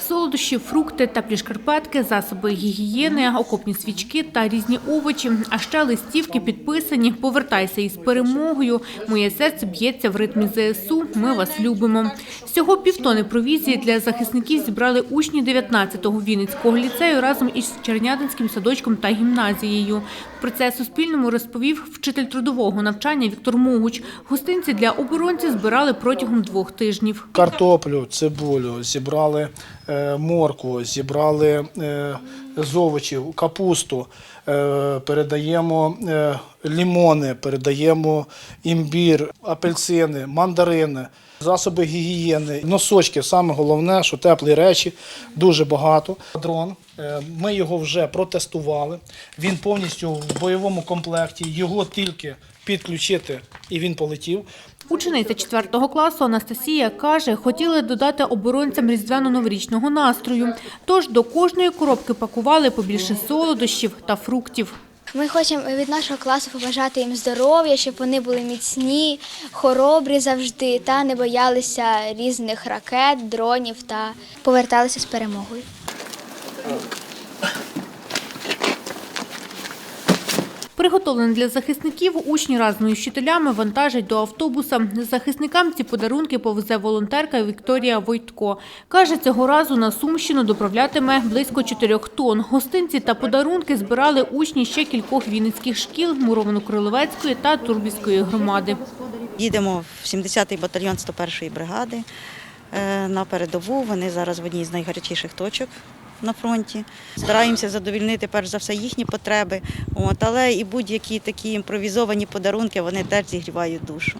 Солодощі, фрукти, теплі шкарпетки, засоби гігієни, окопні свічки та різні овочі. А ще листівки підписані. «Повертайся із перемогою», «Моє серце б'ється в ритмі ЗСУ», «Ми вас любимо». Всього півтони провізії для захисників зібрали учні 19-го Вінницького ліцею разом із Чернятинським садочком та гімназією. Про це Суспільному розповів вчитель трудового навчання Віктор Могуч. Гостинці для оборонців збирали протягом двох тижнів. Картоплю, цибулю, зібрали е, моркву, зібрали е, з овочів, капусту, е, передаємо е, лімони, передаємо імбір, апельсини, мандарини, засоби гігієни, носочки. Саме головне, що теплі речі дуже багато. Дрон. е, Ми його вже протестували. Він повністю в бойовому комплекті. Його тільки підключити, і він полетів. Учениця 4 класу Анастасія каже, хотіли додати оборонцям різдвяно-новорічного настрою. Тож до кожної коробки пакували побільше солодощів та фруктів. Ми хочемо від нашого класу побажати їм здоров'я, щоб вони були міцні, хоробрі завжди та не боялися різних ракет, дронів та поверталися з перемогою. Приготовлений для захисників учні разом із вчителями вантажать до автобуса. Захисникам ці подарунки повезе волонтерка Вікторія Войтко. Каже, цього разу на Сумщину доправлятиме близько 4 тонн. Гостинці та подарунки збирали учні ще кількох вінницьких шкіл Муровно-Криловецької та Турбівської громади. Їдемо в 70-й батальйон 101-ї бригади е, на передову. Вони зараз в одній з найгарячіших точок на фронті. Стараємося задовільнити перш за все їхні потреби, от, але і будь-які такі імпровізовані подарунки вони теж зігрівають душу.